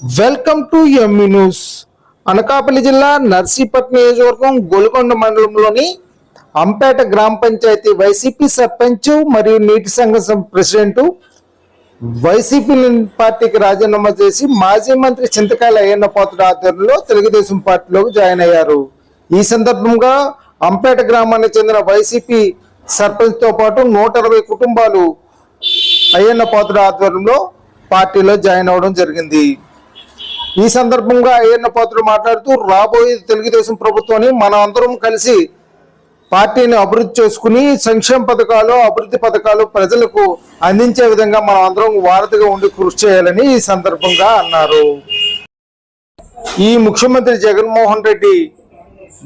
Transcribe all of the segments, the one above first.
Welcome to ME news Anakapalli జిల్లా నర్సీపట్నం నియోజకవర్గం గోల్కొండ మండలంలోని అంపేట గ్రామ పంచాయతీ వైసీపీ సర్పంచ్ మరియు నీటి సంఘం ప్రెసిడెంట్ వైసీపీ పార్టీకి రాజీనామా చేసి మాజీ మంత్రి చింతకాయల అయ్యన్న పోతుడు ఆధ్వర్యంలో తెలుగుదేశం పార్టీలోకి జాయిన్ అయ్యారు. ఈ సందర్భంగా అంపేట గ్రామానికి చెందిన వైసీపీ సర్పంచ్తో పాటు నూట అరవై కుటుంబాలు అయ్యన్న పాత్రుడు ఆధ్వర్యంలో పార్టీలో జాయిన్ అవ్వడం జరిగింది. ఈ సందర్భంగా అయ్యన్న పాత్రుడు మాట్లాడుతూ రాబోయే తెలుగుదేశం ప్రభుత్వాన్ని మనం అందరం కలిసి పార్టీని అభివృద్ధి చేసుకుని సంక్షేమ పథకాలు అభివృద్ధి పథకాలు ప్రజలకు అందించే విధంగా మనం అందరం వారధిగా ఉండి కృషి చేయాలని ఈ సందర్భంగా అన్నారు. ఈ ముఖ్యమంత్రి జగన్మోహన్ రెడ్డి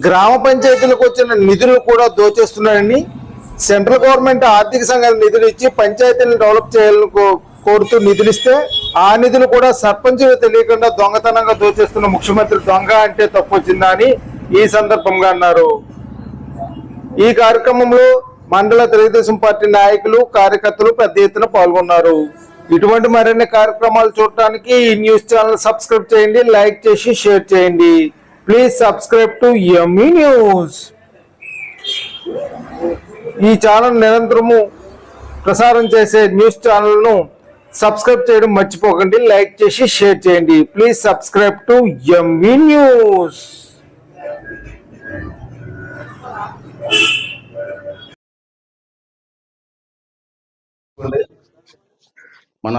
గ్రామ పంచాయతీలకు వచ్చిన నిధులు కూడా దోచేస్తున్నారని సెంట్రల్ గవర్నమెంట్ ఆర్థిక సంఘాల నిధులు ఇచ్చి పంచాయతీలను డెవలప్ చేయాలని కోరుతూ నిధులిస్తే ఆ నిధులు కూడా సర్పంచులు తెలియకుండా దొంగతనంగా దోచేస్తున్న ముఖ్యమంత్రి దొంగ అంటే తప్పు వచ్చిందా అని ఈ సందర్భంగా అన్నారు. ఈ కార్యక్రమంలో మండల తెలుగుదేశం పార్టీ నాయకులు కార్యకర్తలు పెద్ద ఎత్తున పాల్గొన్నారు. ఇటువంటి మరిన్ని కార్యక్రమాలు చూడటానికి ఈ న్యూస్ ఛానల్ సబ్స్క్రైబ్ చేయండి లైక్ చేసి షేర్ చేయండి. Please subscribe to yummy news. ఈ ఛానల్ నిరంతరము ప్రసారం చేసే న్యూస్ ఛానల్ను సబ్స్క్రైబ్ చేయడం మర్చిపోకండి లైక్ చేసి షేర్ చేయండి. Please subscribe to MV news మన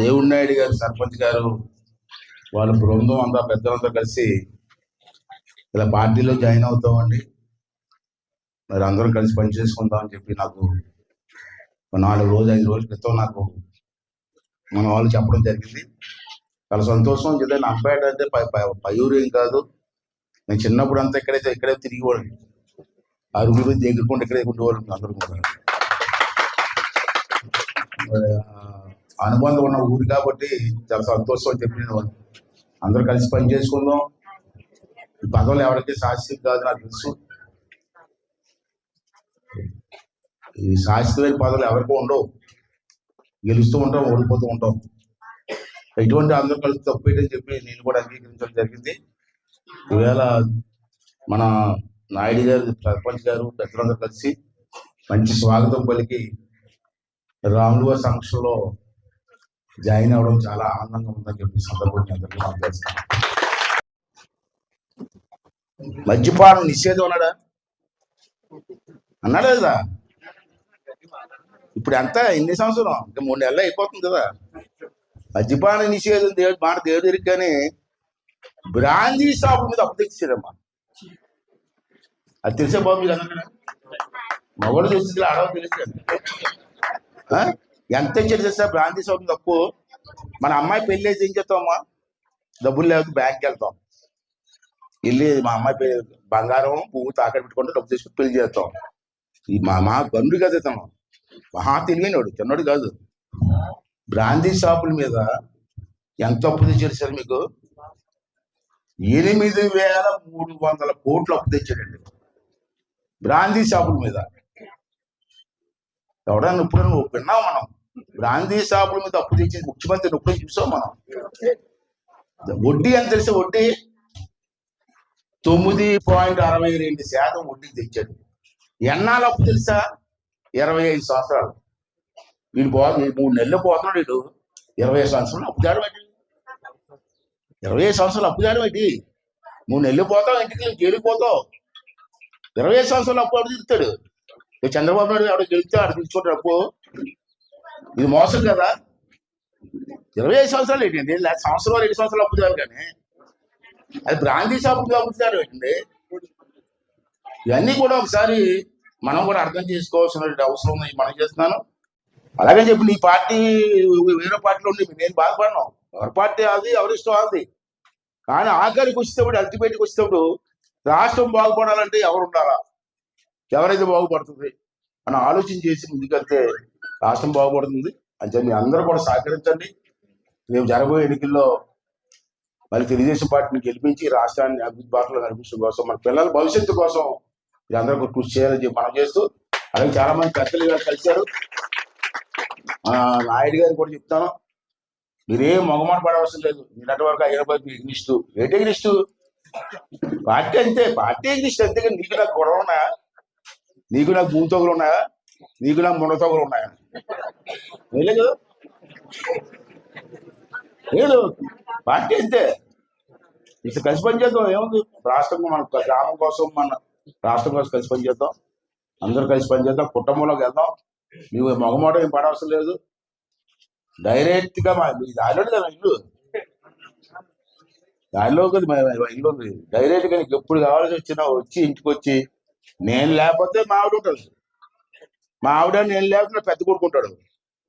దేవుడి గారు సర్పంచ్ గారు వాళ్ళ బృందం అంతా పెద్దలంతా కలిసి ఇలా పార్టీలో జాయిన్ అవుతామండి. మరి అందరం కలిసి పని చేసుకుందాం అని చెప్పి నాకు నాలుగు రోజు ఐదు రోజుల క్రితం నాకు మన వాళ్ళు చెప్పడం జరిగింది. చాలా సంతోషం ఎందుకంటే అంపేట అంటే పై- పై- ఏం కాదు. నేను చిన్నప్పుడు అంతా ఎక్కడైతే ఇక్కడే తిరిగేవాడిని. అరుగులు దగ్గరకుండా ఇక్కడే ఉండేవాళ్ళం అందరూ కూడా. అనుబంధం ఉన్న ఊరు కాబట్టి చాలా సంతోషం అని చెప్పిన వాళ్ళు. అందరూ కలిసి పని చేసుకుందాం. ఈ పదవులు ఎవరికి శాశ్వతం కాదు నాకు తెలుసు. ఈ శాశ్వతమైన పదవులు ఎవరికి ఉండవు. గెలుస్తూ ఉంటాం ఓడిపోతూ ఉంటాం. ఎటువంటి అందరూ కలిసి తప్పేయని చెప్పి నేను కూడా అంగీకరించడం జరిగింది. ఈవేళ మన నాయుడు గారు సర్పంచ్ గారు పెద్దలందరూ కలిసి మంచి స్వాగతం పలికి రాములు గారి సమక్షంలో జాయిన్ అవ్వడం చాలా ఆనందంగా ఉందని చెప్పి సందర్భంగా అందరికీ మనం మద్యపానం నిషేధం అన్నాడా? అన్నాడా లేదా? ఇప్పుడు ఎంత ఎన్ని సంవత్సరం? ఇంకా మూడు నెలలు అయిపోతుంది కదా. మద్యపాన నిషేధం దేవుడు మాట దేవుడు కానీ బ్రాందీ షాప్ మీద అప్పు తెచ్చారమ్మా. అది తెలిసే బాబు మీకు అందరికీ మగవాడు తెలుసు ఆడవాళ్ళు తెలుసు ఆ? ఎంత ఇచ్చారు తెలుసా బ్రాంతి షాప్ తక్కువ మన అమ్మాయి పెళ్ళి ఏం చేస్తామమ్మా డబ్బులు లేకపోతే బ్యాంక్కి వెళ్తాం. వెళ్ళి మా అమ్మాయి బంగారం పువ్వు తాకట్టు పెట్టుకుంటే డబ్బు తీసుకుని పెళ్ళి చేస్తాం. మా మా గండు కదా మహా తెలివైనవాడు చిన్నోడు కాదు. బ్రాందీ షాపుల మీద ఎంత అప్పు తెచ్చారు సార్ మీకు? ఎనిమిది వేల మూడు వందల కోట్లు అప్పు తెచ్చాడండి. బ్రాందీ షాపుల మీద. ఎవడన్నా ఇప్పుడు నువ్వు విన్నావు మనం? బ్రాందీ షాపుల మీద అప్పు తెచ్చి ముఖ్యమంత్రి ఎప్పుడో చూసాం మనం? వడ్డీ ఎంత తెలిసి వడ్డీ? తొమ్మిది పాయింట్ అరవై రెండు శాతం వడ్డీ తెచ్చాడు. ఎన్నాళ్ళు అప్పు తెలుసా? ఇరవై ఐదు సంవత్సరాలు. వీడు పో మూడు నెలలు పోతున్నాడు వీడు. ఇరవై ఐదు సంవత్సరాలు అప్పు తేడం ఏంటి? ఇరవై ఐదు సంవత్సరాలు అప్పు తేడం ఏంటి? మూడు నెలలు పోతావు ఇంటికి జైలుకి పోతావు. ఇరవై ఐదు సంవత్సరాలు అప్పు ఆడు తీరుతాడు? చంద్రబాబు నాయుడు ఎవడో గెలిస్తే ఆడు తీసుకుంటాడు అప్పు. ఇది మోసం కదా. ఇరవై ఐదు సంవత్సరాలు ఏంటండి లేదా సంవత్సరాలు రెండు సంవత్సరాలు అప్పు కానీ అది బ్రాందీ షాప్ అప్పు తేడం ఏంటండి ఇవన్నీ కూడా ఒకసారి మనం కూడా అర్థం చేసుకోవాల్సిన అవసరం ఉంది మనం చేస్తున్నాను. అలాగే చెప్పి నీ పార్టీ వేరే పార్టీలో ఉండి నేను బాధపడను. ఎవరి పార్టీ అది ఎవరి ఇష్టం అది. కానీ ఆఖరికి వచ్చేటప్పుడు అల్టిమేట్కి వచ్చేటప్పుడు రాష్ట్రం బాగుపడాలంటే ఎవరు ఉండాలా? ఎవరైతే బాగుపడుతుంది? మనం ఆలోచన చేసి ముందుకెళ్తే రాష్ట్రం బాగుపడుతుంది. అంటే మీ అందరూ కూడా సహకరించండి. రేపు జరగబోయే ఎన్నికల్లో మళ్ళీ తెలుగుదేశం పార్టీని గెలిపించి రాష్ట్రాన్ని అభివృద్ధి బాటలో నడిపించడం కోసం మన పిల్లల భవిష్యత్తు కోసం వీళ్ళందరూ ఒక కృషి చేయాలని చెప్పి మనం చేస్తూ అలాగే చాలా మంది పెద్దలు గారు కలిశారు. ఆ, నాయుడు గారు కూడా చెప్తాను. మీరేం మొగమాట పడవలసిన లేదు. నిన్నటి వరకు హైదరాబాద్ ఎగ్నిస్ట్ ఏంటి ఎగ్నిస్ట్ పార్టీ అంతే. పార్టీ ఎగ్నిస్ట్ అంతే కానీ నీకు నాకు గొడవ ఉన్నాయా? నీకు నాకు భూతొగలు ఉన్నాయా? నీకు నాకు మునతొగలు ఉన్నాయా? లేదు. లేదు. పార్టీ అంతే. ఇట్లా కలిసి పనిచేద్దాం. ఏముంది? రాష్ట్రం మన గ్రామం కోసం మన రాష్ట్రం కోసం కలిసి పనిచేద్దాం అందరూ కలిసి పనిచేద్దాం కుటుంబంలోకి వెళ్దాం. నువ్వు మగమాట ఏం పడవసరం లేదు. డైరెక్ట్గా మా మీ కదా ఇల్లు. దారిలో కదా ఇల్లు ఉంది. డైరెక్ట్గా నీకు ఎప్పుడు కావాల్సి వచ్చినా వచ్చి ఇంటికి వచ్చి నేను లేకపోతే మా ఆవిడ ఉంటుంది. మా ఆవిడ నేను లేకపోతే పెద్ద కొడుకుంటాడు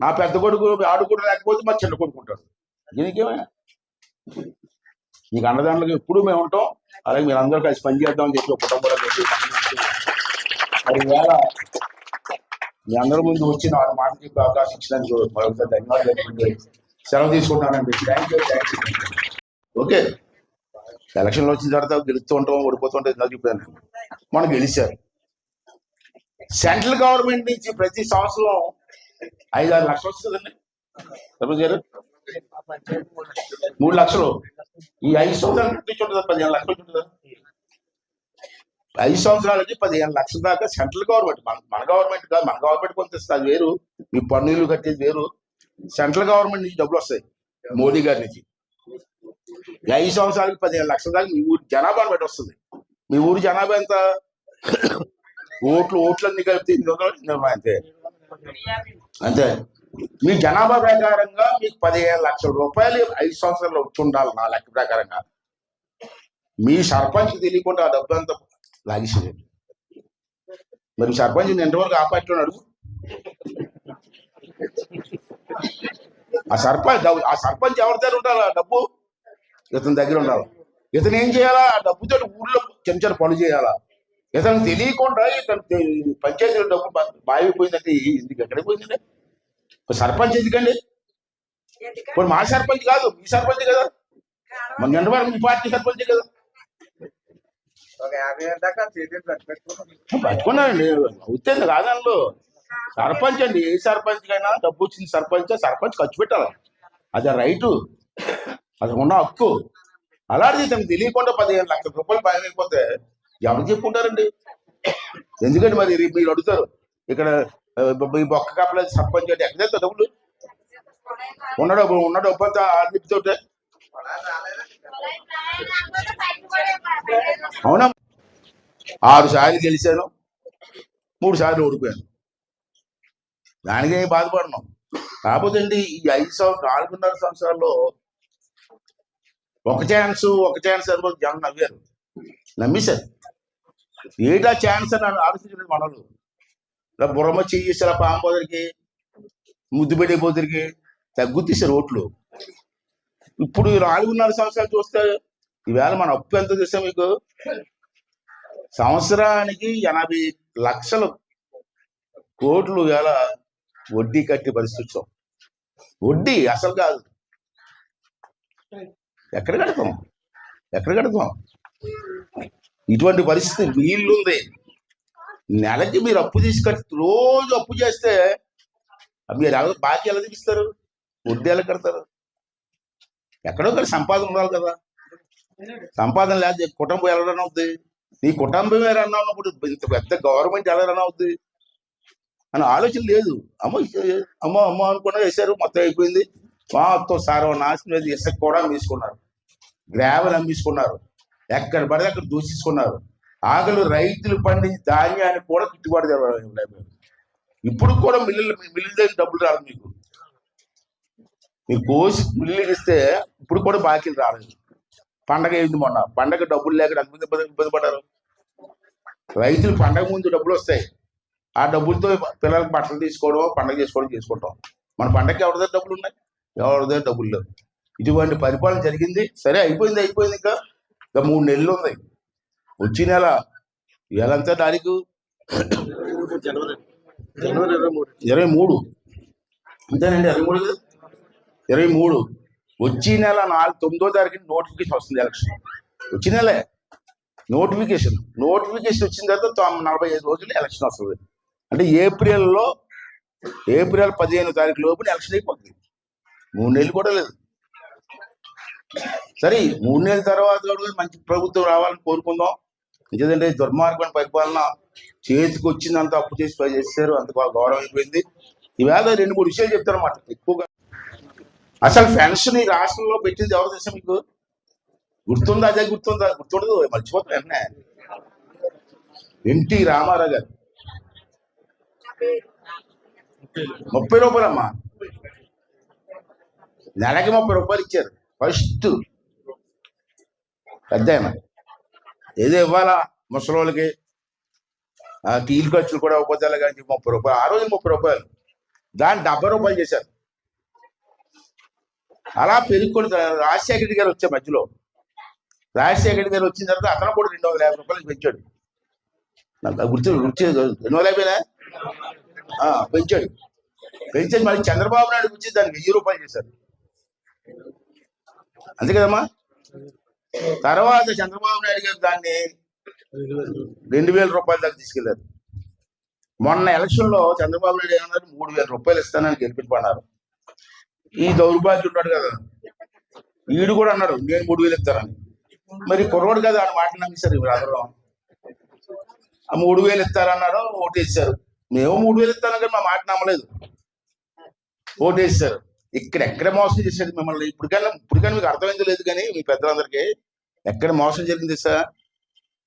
నా పెద్ద కొడుకు ఆడు లేకపోతే మా చిన్న కొడుకుంటాడు దీనికి దీనికేమైనా మీకు అన్నదాంట్లో ఎప్పుడు మేము ఉంటాం. అలాగే మీరు అందరూ కలిసి పనిచేద్దాం అని చెప్పి ఒక కుటుంబంలో చెప్పి మరి వేళ మీ అందరి ముందు వచ్చి నాలుగు మాట చెప్పే అవకాశం ఇచ్చినందుకు మరొకసారి ధన్యవాదాలు సెలవు తీసుకుంటానండి thank you thank you okay ఎలక్షన్లు వచ్చిన తర్వాత గెలుస్తూ ఉంటాం ఓడిపోతుంటాం ఇందాక చెప్పాను? మనం గెలిచారు. సెంట్రల్ గవర్నమెంట్ నుంచి ప్రతి సంవత్సరం ఐదు ఆరు లక్షలు వస్తుందండి. సపోజ్ గారు మూడు లక్షలు. ఈ ఐదు సంవత్సరాలు నుంచి ఉంటుందా? పదిహేను లక్షలు ఉంటుందా? ఐదు సంవత్సరాలకి పదిహేను లక్షల దాకా సెంట్రల్ గవర్నమెంట్ మన మన గవర్నమెంట్ కాదు మన గవర్నమెంట్ కొంత ఇస్తుంది వేరు. మీ పన్నులు కట్టేది వేరు. సెంట్రల్ గవర్నమెంట్ నుంచి డబ్బులు వస్తాయి మోడీ గారి నుంచి. ఐదు సంవత్సరాలకి పదిహేను లక్షల దాకా మీ ఊరు జనాభాను బట్టి వస్తుంది. మీ ఊరి జనాభా ఎంత? ఓట్లు ఓట్లన్నీ కలిపితే ఇన్ని వందలు, అంతే. అంతే. మీ జనాభా ప్రకారంగా మీకు పదిహేను లక్షల రూపాయలు ఐదు సంవత్సరాలు వచ్చి ఉండాలి నా లెక్క ప్రకారంగా. మీ సర్పంచ్ తెలియకుండా ఆ డబ్బు అంతా లాగేసేయండి. మరి సర్పంచ్ ఎంతవరకు ఆపట్టున్నాడు ఆ సర్పంచ్ ఆ సర్పంచ్ ఎవరి దగ్గర ఉండాలి ఆ డబ్బు? ఇతని దగ్గర ఉండాలి. ఇతను ఏం చేయాలా? ఆ డబ్బుతో ఊర్లో చిన్న చిన్న పనులు చేయాలా? ఇతను తెలియకుండా ఇతను పంచాయతీ డబ్బు బా- మాయమైపోయిందంటే ఎందుకు ఎక్కడికి పోయిందండి? సర్పంచ్ ఎందుకండి? ఇప్పుడు మా సర్పంచ్ కాదు మీ సర్పంచ్ కదా. మన నిండవారు మీ పార్టీ సర్పంచ్ కదా. పట్టుకున్నానండి అవుతుంది కాదంలో సర్పంచ్ అండి ఏ సర్పంచ్ కైనా డబ్బు వచ్చింది సర్పంచ్ సర్పంచ్ ఖర్చు పెట్టాలి. అది రైటు. అది ఉన్న హక్కు. అలాంటిది తనకు తెలియకుండా పదిహేను లక్షల రూపాయలు అయిపోతే ఎవరు చెప్పుకుంటారండి? ఎందుకంటే మరి మీరు అడుగుతారు? ఇక్కడ ఈ బొక్క కాపలేదు సర్పంచ్ అంటే ఎక్కడ డబ్బులు ఉన్న డబ్బు ఉన్న డబ్బు అంతా అవునా ఆరు సార్లు గెలిచాను మూడు సార్లు ఓడిపోయాను దానికే ఏం బాధపడినాం కాకపోతే అండి ఈ ఐదు సంవత్సరం నాలుగున్నర సంవత్సరాల్లో ఒక ఛాన్స్ ఒక ఛాన్స్ అనుకో జనం నవ్వారు నమ్మేశారు ఏటా ఛాన్స్ అని ఆలోచించలేదు మనలు ఇలా బుర్రమ చెయ్యేసారు ఆ పాంపోదరికి ముద్దు పెట్టిపోదరికి తగ్గుతీసారు ఓట్లు. ఇప్పుడు నాలుగున్నర సంవత్సరాలు చూస్తే ఈవేళ మన అప్పు ఎంత చూస్తాం మీకు? సంవత్సరానికి ఎనభై లక్షలు కోట్లు వేల వడ్డీ కట్టి పరిస్థితి వడ్డీ అసలు కాదు. ఎక్కడ కడతాం? ఎక్కడ కడతాం? ఇటువంటి పరిస్థితి వీళ్ళుంది. నెలకి మీరు అప్పు తీసి రోజు అప్పు చేస్తే మీరు ఎలా బాకీ ఎలా తీపిస్తారు వడ్డీ ఎలా కడతారు? ఎక్కడో ఒకటి సంపాదన ఉండాలి కదా. సంపాదన లేదు కుటుంబం ఎలా రన్ అవుద్ది? నీ కుటుంబం ఎలా రన్ అవునప్పుడు ఇంత పెద్ద గవర్నమెంట్ ఎలా రన్ అవుద్ది? అని ఆలోచన లేదు. అమ్మ అమ్మో అమ్మో అనుకున్నా వేశారు మొత్తం అయిపోయింది. మొత్తం సారో నాశనం లేదు ఇసుక కూడా అమ్మేసుకున్నారు గ్రావెల్ అమ్మేసుకున్నారు ఎక్కడ పడితే అక్కడ దూషించుకున్నారు ఆకలి రైతులు పండించి ధాన్యాన్ని కూడా గిట్టుబాటు జరగలేదు ఇప్పుడు కూడా మిల్లులు మిల్లు దగ్గర డబ్బులు రాదు మీకు. మీరు కోసి మిల్లు ఇస్తే ఇప్పుడు కూడా బాకీలు రాలేదు పండగ ఏంది మొన్న. పండగ డబ్బులు లేక ఎంతమంది ఇబ్బంది ఇబ్బంది పడ్డారు. రైతులు పండగ ముందు డబ్బులు వస్తాయి. ఆ డబ్బులతో పిల్లలకు బట్టలు తీసుకోవడం పండగ చేసుకోవడం చేసుకుంటాం. మన పండగకి ఎవరి దగ్గర డబ్బులు ఉన్నాయి? ఎవరి దగ్గర డబ్బులు లేవు. ఇటువంటి పరిపాలన జరిగింది. సరే అయిపోయింది అయిపోయింది ఇంకా. ఇంకా మూడు నెలలు ఉంది వచ్చే నెల ఇవాళంతా తారీఖు జనవరి జనవరి ఇరవై మూడు. అంతేనండి ఇరవై మూడు ఇరవై మూడు. వచ్చే నెల నాలుగు తొమ్మిదో తారీఖు నోటిఫికేషన్ వస్తుంది ఎలక్షన్. వచ్చే నెలే. నోటిఫికేషన్. నోటిఫికేషన్ వచ్చిన తర్వాత నలభై ఐదు రోజులు ఎలక్షన్ వస్తుంది. అంటే ఏప్రిల్లో ఏప్రిల్ పదిహేను తారీఖు లోపు ఎలక్షన్ అయిపోతుంది. మూడు నెలలు కూడా లేదు. సరే మూడు నెలల తర్వాత కూడా మంచి ప్రభుత్వం రావాలని కోరుకుందాం. ఎందుకంటే దుర్మార్గం పరిపాలన చేతికి వచ్చిందంత అప్పు చేసి పని చేశారు. అంత బాగా గౌరవం అయిపోయింది ఈవేళ రెండు మూడు విషయాలు చెప్తారన్నమాట. ఎక్కువగా అసలు పెన్షన్ ఈ రాష్ట్రంలో పెట్టింది ఎవరు తెలుసా మీకు? గుర్తుందా? అదే గుర్తుందా? గుర్తుండదు. మర్చిపోతుంది వెంటనే. ఎన్టీ రామారావు గారు. ముప్పై రూపాయలమ్మా. నెలకి ముప్పై రూపాయలు ఇచ్చారు. ఫస్ట్. పెద్ద ఆయన. ఏదో ఇవ్వాలా? ముసలోళ్ళకి? ఆ టీలు ఖర్చులు కూడా ఉపద్యాలు కానీ ముప్పై రూపాయలు. ఆ రోజు ముప్పై రూపాయలు. దాన్ని డెబ్బై రూపాయలు చేశారు. అలా పెరుగుకొని రాజశేఖర రెడ్డి గారు వచ్చే మధ్యలో. రాజశేఖర రెడ్డి గారు వచ్చిన తర్వాత అతను కూడా రెండు వందల యాభై రూపాయలు పెంచాడు. నాకు గుర్తు గుర్తు రెండు వందల యాభైనా? పెంచాడు. పెంచేది మళ్ళీ చంద్రబాబు నాయుడు వచ్చి దాన్ని వెయ్యి రూపాయలు చేశారు. అంతే కదమ్మా? తర్వాత చంద్రబాబు నాయుడు గారు దాన్ని రెండు వేల రూపాయల దాకా తీసుకెళ్ళారు. మొన్న ఎలక్షన్లో చంద్రబాబు నాయుడు ఏమన్నారు మూడు వేల రూపాయలు ఇస్తానని గెలిపించమన్నారు. ఈ దౌర్భాగ్యం ఉన్నాడు కదా. ఈడు కూడా అన్నాడు నేను మూడు వేలు ఇస్తానని. మరి కుర్రోడు కదా అని మాట నమ్మేశారు ఇప్పుడు ఆ మూడు వేలు ఇస్తారన్నారు ఓటేసారు మేము మూడు వేలు ఇస్తాను కానీ మా మాట నమ్మలేదు. ఓటేసారు ఇక్కడ ఎక్కడ మోసం చేశాడు మిమ్మల్ని? ఇప్పటికైనా ఇప్పటికైనా మీకు అర్థమైంది లేదు కానీ మీ పెద్దలందరికీ ఎక్కడ మోసం జరిగింది సార్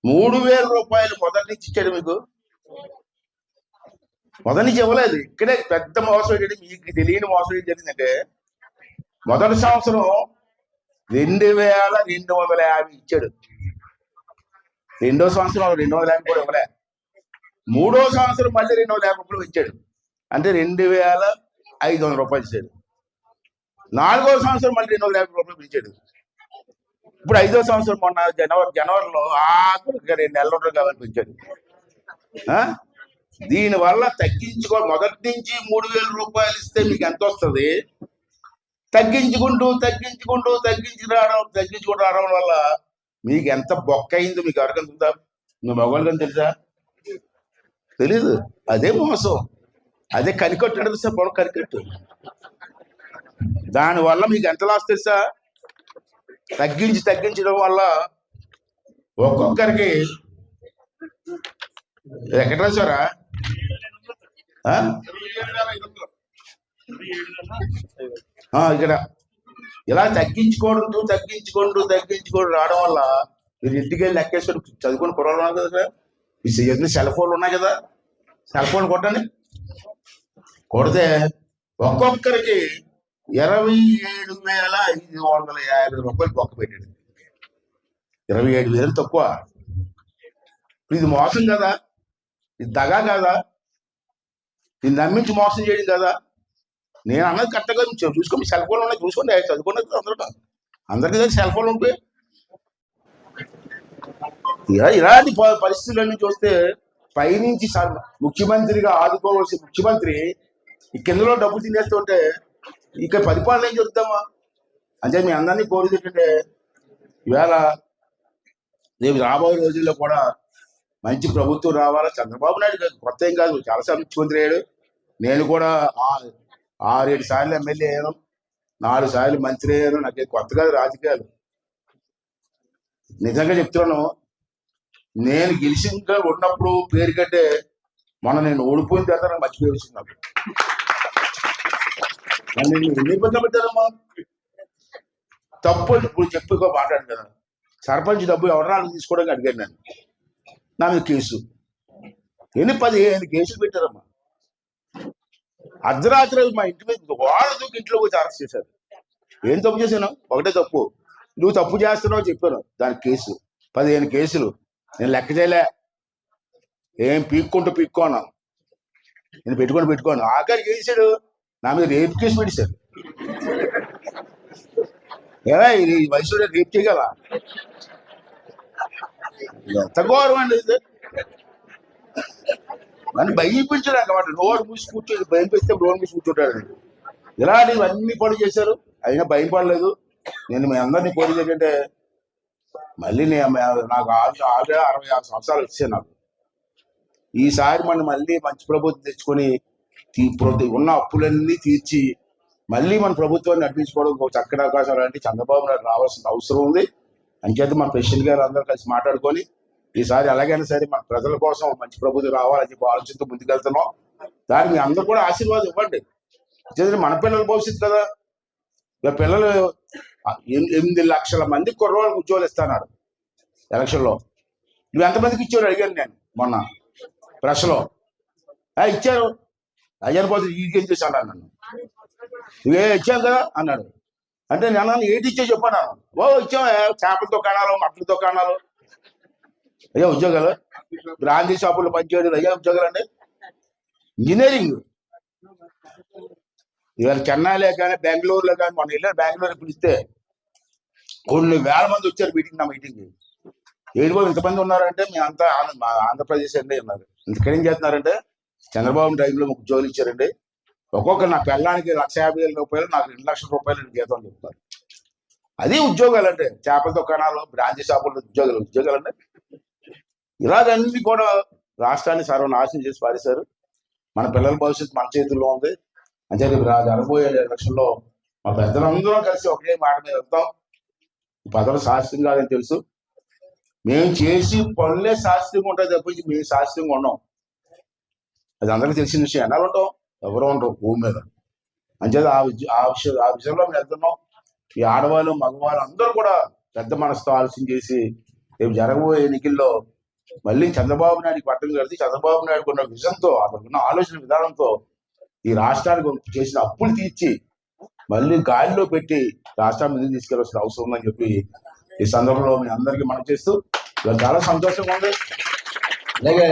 మూడు వేల రూపాయలు మొదటి నుంచి ఇచ్చాడు మీకు? మొదటి నుంచి ఇవ్వలేదు. ఇక్కడే పెద్ద మోసం ఏంటంటే మీకు తెలియని మోసం ఏం జరిగిందంటే మొదటి సంవత్సరం రెండు వేల రెండు వందల యాభై ఇచ్చాడు. రెండో సంవత్సరం రెండు వందల యాభై కూడా ఇవ్వలే. మూడో సంవత్సరం మళ్ళీ రెండు వందల యాభై రూపాయలు ఇచ్చాడు. అంటే రెండు వేల ఐదు వందల రూపాయలు ఇచ్చాడు. నాలుగో సంవత్సరం మళ్ళీ రెండు వందల యాభై రూపాయలు ఇచ్చాడు. ఇప్పుడు ఐదో సంవత్సరం మొన్న జనవరి జనవరిలో ఆఖరికి రెండు నెలల రోజులు కావాలని పెంచాడు దీనివల్ల తగ్గించుకో మొదటి నుంచి మూడు వేల రూపాయలు ఇస్తే మీకు ఎంత వస్తుంది? తగ్గించుకుంటూ తగ్గించుకుంటూ తగ్గించి రావడం తగ్గించుకుంటూ రావడం వల్ల మీకు ఎంత బొక్క అయిందో మీకు ఎవరికంటుందా నువ్వు మగవాళ్ళని తెలుసా? తెలీదు. అదే మోసం. అదే కనికట్టు అంటే సార్ పొలం కనికట్టు. దానివల్ల మీకు ఎంత లాస్ తెలుసా? తగ్గించి తగ్గించడం వల్ల ఒక్కొక్కరికి ఎక్కడ ఆ? ఇక్కడ ఇలా తగ్గించుకోవడంతో తగ్గించుకుంటూ తగ్గించుకుంటూ రావడం వల్ల మీరు ఇంటికి వెళ్ళి లెక్కేసుకొని చదువుకుని కుర్రాలు ఉన్నాయి కదా మీ చేతిలో సెల్ ఫోన్లు ఉన్నాయి కదా? సెల్ ఫోన్ కొట్టండి. కొడితే ఒక్కొక్కరికి ఇరవై ఏడు వేల ఐదు వందల యాభై రూపాయలు బొక్క పెట్టాడు. ఇరవై ఏడు వేలు తక్కువ. ఇది మోసం కదా? ఇది దగా కదా? ఇది నమ్మించి మోసం చేయడం కదా? నేను అన్నది కరెక్ట్గా మీరు చూసుకోండి. సెల్ ఫోన్లు ఉన్నాయి. చూసుకోండి. చదువుకున్నది అందరూ. అందరికీ దగ్గర సెల్ ఫోన్లు ఉంటాయి ఇలా ఇలాంటి ప- పరిస్థితులన్నీ చూస్తే పైనుంచి ముఖ్యమంత్రిగా ఆదుకోవాల్సిన ముఖ్యమంత్రి ఈ కిందలో డబ్బులు తినేస్తుంటే ఇక్కడ పరిపాలన ఏం చెప్తామా? అంటే మీ అందరినీ కోరేది ఏంటంటే ఇవాళ రేపు రాబోయే రోజుల్లో కూడా మంచి ప్రభుత్వం రావాలా? చంద్రబాబు నాయుడు కాదు కొత్త ఏం కాదు చాలాసార్లు ముఖ్యమంత్రి అయ్యాడు. నేను కూడా ఆరేడు సార్లు ఎమ్మెల్యే అయ్యాను. నాలుగు సార్లు మంత్రి అయ్యాను. నాకు కొత్త కాదు రాజకీయాలు. నిజంగా చెప్తున్నాను నేను గెలిచి ఉన్నప్పుడు పేరు కంటే మొన్న నేను ఓడిపోయిన తర్వాత నాకు మర్చిపోయి వచ్చింది నాకు. నన్ను పెట్టారమ్మా తప్పు ఇప్పుడు చెప్పుకో మాట్లాడు కదా. సర్పంచ్ డబ్బు ఎవరైనా తీసుకోవడానికి అడిగాను నేను. నా మీద కేసు. ఎన్ని పదిహేను కేసులు పెట్టారమ్మా. అర్ధరాత్రి మా ఇంటి మీద వాళ్ళ దూకి ఇంట్లో వచ్చి అరెస్ట్ చేశారు. ఏం తప్పు చేశాను? ఒకటే తప్పు. నువ్వు తప్పు చేస్తున్నావు చెప్పాను. దాని కేసు. పదిహేను కేసులు. నేను లెక్క చేయలే. ఏం పీక్కుంటూ పీక్కోను. నేను పెట్టుకొని పెట్టుకోను. ఆఖరికి ఏం చేశాడు? నా మీద రేపు కేసు పెట్టేశారు. ఎలా ఈ వయసులో రేపు చేయగల ఎంత ఘోరం అండి ఇది. నన్ను భయపించడానికి అనమాట నోరు మూసి కూర్చొని భయం పెడితే నోరు మూసి కూర్చుంటాడు ఇలాంటివన్నీ పనులు చేశారు. అయినా భయం పడలేదు. నేను మీ అందరినీ కోరేది ఏంటంటే మళ్ళీ నేను నాకు ఆరు ఆరు అరవై ఆరు సంవత్సరాలు వచ్చాయి నాకు. ఈసారి మనం మళ్ళీ మంచి ప్రభుత్వం తెచ్చుకొని ఉన్న అప్పులన్నీ తీర్చి మళ్ళీ మన ప్రభుత్వాన్ని నడిపించుకోవడం ఒక చక్కటి అవకాశం లాంటి చంద్రబాబు నాయుడు రావాల్సిన అవసరం ఉంది. అంచేత మన ప్రెసిడెంట్ గారు అందరూ కలిసి మాట్లాడుకొని ఈసారి ఎలాగైనా సరే మన ప్రజల కోసం మంచి ప్రభుత్వం రావాలని చెప్పి ఆలోచనతో ముందుకెళ్తున్నాం. దానికి అందరూ కూడా ఆశీర్వాదం ఇవ్వండి. మన పిల్లల భవిష్యత్తు కదా? ఇక పిల్లలు ఎనిమిది లక్షల మంది కుర్రవాళ్ళకి ఉద్యోగాలు ఇస్తాడు ఎలక్షన్లో. నువ్వు ఎంతమందికి ఇచ్చాడు అడిగాను నేను మొన్న. ప్రెస్లో. "ఆ, ఇచ్చారు. అయ్యాను పోతే ఇంకేం చేశాను నన్ను. ఇవే ఇచ్చాను కదా అన్నాడు. అంటే నేను అన్నాను, ఏంటి చెప్పాను ఓ ఇచ్చావు చేపల దుకాణాలు మట్ల దుకాణాలు అయ్యా ఉద్యోగాలు? బ్రాందీ షాపుల్లో పనిచేయడం అయ్యా ఉద్యోగాలు అండి? ఇంజనీరింగ్. ఇవాళ చెన్నైలో కానీ బెంగళూరులో కానీ మొన్న వెళ్ళారు బెంగళూరు పిలిస్తే కొన్ని వేల మంది వచ్చారు మీటింగ్ నా మీటింగ్ ఏడు ఇంతమంది ఉన్నారంటే మీ అంతా ఆంధ్ర- మా ఆంధ్రప్రదేశ్ అండి ఉన్నారు ఇంతకేం ఏం చేస్తున్నారంటే చంద్రబాబు టైంలో మాకు ఉద్యోగులు ఇచ్చారండి. ఒక్కొక్క నా పెళ్ళానికి లక్ష యాభై వేల రూపాయలు నాకు రెండు లక్షల రూపాయలు జీతం చెప్తారు. అది ఉద్యోగాలు అంటే చేపల దుకాణాలు బ్రాంచీ షాపులు ఉద్యోగాలు ఉద్యోగాలు అంటే ఇలాగన్నీ కూడా రాష్ట్రాన్ని సర్వనాశనం చేసి పారేశారు. మన పిల్లల భవిష్యత్తు మన చేతుల్లో ఉంది. అంటే రేపు రా- జరగబోయే ఎలక్షన్లో మా పెద్దలందరం కలిసి ఒకే మాట మీద వెళ్తాం. ఈ పదవులు శాస్త్రం కాదని తెలుసు. మేము చేసి పనులే శాస్త్రంగా ఉంటుంది తప్పించి మేము శాస్త్రంగా ఉన్నాం అది అందరికీ తెలిసిన విషయం. ఎన్నాళ్ళు ఉంటాం ఎవరు ఉండరు భూమి మీద. అంచేత ఆ ఆ విషయం ఆ విషయంలో మేము వెళ్తున్నాం. ఈ ఆడవాళ్ళు మగవాళ్ళు అందరూ కూడా పెద్ద మనసుతో ఆలోచన చేసి రేపు జరగబోయే ఎన్నికల్లో మళ్ళీ చంద్రబాబు నాయుడికి పట్టం కడితే చంద్రబాబు నాయుడు ఉన్న విజన్తో అతనున్న ఆలోచన విధానంతో ఈ రాష్ట్రానికి చేసిన అప్పులు తీర్చి మళ్ళీ గాలిలో పెట్టి రాష్ట్రాన్ని ముందుకు తీసుకెళ్ళాల్సిన అవసరం ఉందని చెప్పి ఈ సందర్భంలో మీ అందరికీ మనం చేస్తూ చాలా సంతోషంగా ఉంది. అలాగే